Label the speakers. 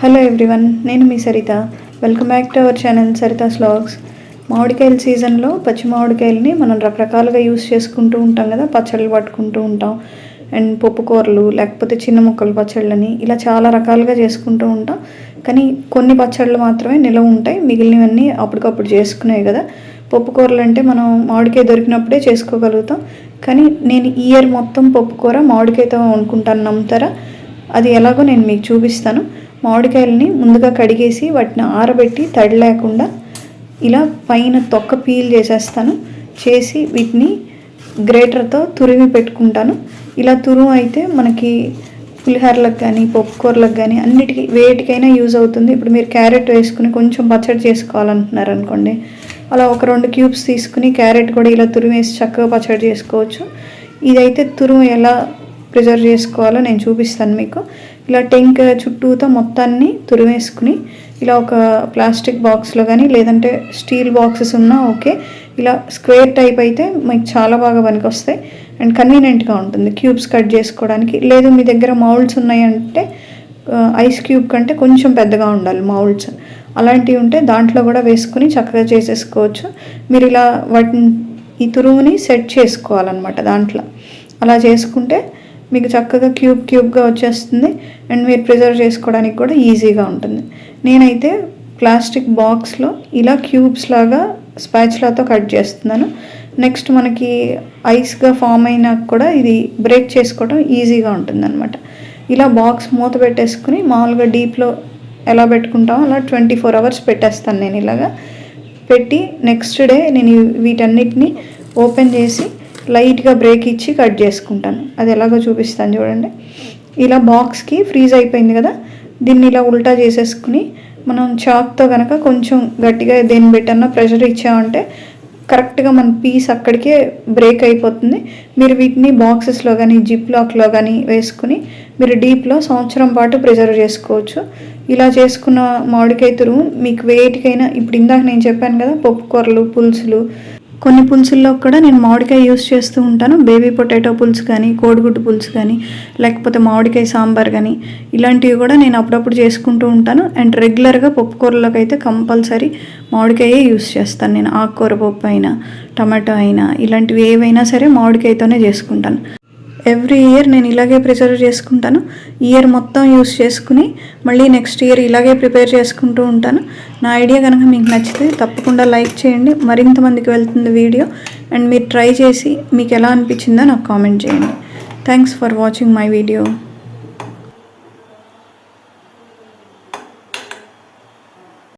Speaker 1: Hello everyone నేను మీ Saritha. Welcome back to our channel Saritha vlogs మామిడికాయల సీజన్లో పచ్చి మామిడికాయలని మనం రకరకాలుగా యూస్ చేసుకుంటూ ఉంటాం కదా పచ్చళ్ళు పట్టుకుంటూ ఉంటాం. అండ్ పప్పు కూరలు లేకపోతే చిన్న ముక్కలు పచ్చళ్ళని ఇలా చాలా రకాలుగా చేసుకుంటూ ఉంటాం. కానీ కొన్ని పచ్చళ్ళు మాత్రమే నిలవ ఉంటాయి మిగిలినవన్నీ అప్పటికప్పుడు చేసుకునేవి కదా. పప్పు కూరలు అంటే మనం మామిడికాయ దొరికినప్పుడే చేసుకోగలుగుతాం. కానీ నేను ఈ ఇయర్ మొత్తం పప్పు కూర మామిడికాయతో వండుకుంటాను నమ్ముతారా? అది ఎలాగో నేను మీకు చూపిస్తాను. మామిడికాయలని ముందుగా కడిగేసి వాటిని ఆరబెట్టి తడి లేకుండా ఇలా పైన తొక్క పీల్ చేసేస్తాను. చేసి వీటిని గ్రేటర్తో తురిమి పెట్టుకుంటాను. ఇలా తురుము అయితే మనకి పులిహోరలకు కానీ పప్పుకూరలకు కానీ అన్నిటికీ వేటికైనా యూజ్ అవుతుంది. ఇప్పుడు మీరు క్యారెట్ వేసుకుని కొంచెం పచ్చడి చేసుకోవాలంటున్నారు అనుకోండి అలా ఒక రెండు క్యూబ్స్ తీసుకుని క్యారెట్ కూడా ఇలా తురిమేసి చక్కగా పచ్చడి చేసుకోవచ్చు. ఇదైతే తురుము ఎలా ప్రిజర్వ్ చేసుకోవాలో నేను చూపిస్తాను మీకు. ఇలా టెంక్ చుట్టూతో మొత్తాన్ని తురివేసుకుని ఇలా ఒక ప్లాస్టిక్ బాక్స్లో కానీ లేదంటే స్టీల్ బాక్సెస్ ఉన్నా ఓకే. ఇలా స్క్వేర్ టైప్ అయితే మీకు చాలా బాగా పనికొస్తాయి. అండ్ కన్వీనియంట్గా ఉంటుంది. క్యూబ్స్ కట్ చేసుకోవడానికి. లేదు మీ దగ్గర మౌల్డ్స్ ఉన్నాయంటే ఐస్ క్యూబ్ కంటే కొంచెం పెద్దగా ఉండాలి మౌల్డ్స్. అలాంటివి ఉంటే దాంట్లో కూడా వేసుకుని చక్కగా చేసేసుకోవచ్చు. మీరు ఇలా వాటిని ఈ తురుముని సెట్ చేసుకోవాలన్నమాట దాంట్లో. అలా చేసుకుంటే మీకు చక్కగా క్యూబ్ క్యూబ్గా వచ్చేస్తుంది అండ్ మీరు ప్రిజర్వ్ చేసుకోవడానికి కూడా ఈజీగా ఉంటుంది. నేనైతే ప్లాస్టిక్ బాక్స్లో ఇలా క్యూబ్స్ లాగా స్పాచ్లాతో కట్ చేస్తున్నాను. నెక్స్ట్ మనకి ఐస్గా ఫామ్ అయినా కూడా ఇది బ్రేక్ చేసుకోవడం ఈజీగా ఉంటుందన్నమాట. ఇలా బాక్స్ మూత పెట్టేసుకుని మామూలుగా డీప్లో ఎలా పెట్టుకుంటామో అలా ట్వంటీ ఫోర్ అవర్స్ పెట్టేస్తాను నేను ఇలాగా. పెట్టి నెక్స్ట్ డే నేను వీటన్నిటిని ఓపెన్ చేసి లైట్గా బ్రేక్ ఇచ్చి కట్ చేసుకుంటాను. అది ఎలాగో చూపిస్తాను చూడండి. ఇలా బాక్స్కి ఫ్రీజ్ అయిపోయింది కదా దీన్ని ఇలా ఉల్టా చేసేసుకుని మనం చాక్తో కనుక కొంచెం గట్టిగా దేన్ని పెట్టన్నా ప్రెషర్ ఇచ్చామంటే కరెక్ట్గా మన పీస్ అక్కడికే బ్రేక్ అయిపోతుంది. మీరు వీటిని బాక్సెస్లో కానీ జిప్ లాక్లో కానీ వేసుకుని మీరు డీప్లో సంవత్సరం పాటు ప్రిజర్వ్ చేసుకోవచ్చు. ఇలా చేసుకున్న మామిడికాయ తురుము మీకు వేటికైనా ఇప్పుడు ఇందాక నేను చెప్పాను కదా పప్పుకూరలు పులుసులు కొన్ని పులుసుల్లో కూడా నేను మామిడికాయ యూస్ చేస్తూ ఉంటాను. బేబీ పొటాటో పులుసు కానీ కోడిగుడ్డు పులుసు కానీ లేకపోతే మామిడికాయ సాంబార్ కానీ ఇలాంటివి కూడా నేను అప్పుడప్పుడు చేసుకుంటూ ఉంటాను. అండ్ రెగ్యులర్గా పప్పుకూరలోకి అయితే కంపల్సరీ మామిడికాయే యూస్ చేస్తాను. నేను ఆకుకూర పప్పు అయినా టమాటో అయినా ఇలాంటివి ఏవైనా సరే మామిడికాయతోనే చేసుకుంటాను. ఎవ్రీ ఇయర్ నేను ఇలాగే ప్రిజర్వ్ చేసుకుంటాను. ఇయర్ మొత్తం యూస్ చేసుకుని మళ్ళీ నెక్స్ట్ ఇయర్ ఇలాగే ప్రిపేర్ చేసుకుంటూ ఉంటాను. నా ఐడియా కనుక మీకు నచ్చితే తప్పకుండా లైక్ చేయండి. మరింత మందికి వెళ్తుంది వీడియో. అండ్ మీరు ట్రై చేసి మీకు ఎలా అనిపించిందో నాకు కామెంట్ చేయండి. Thanks for watching my video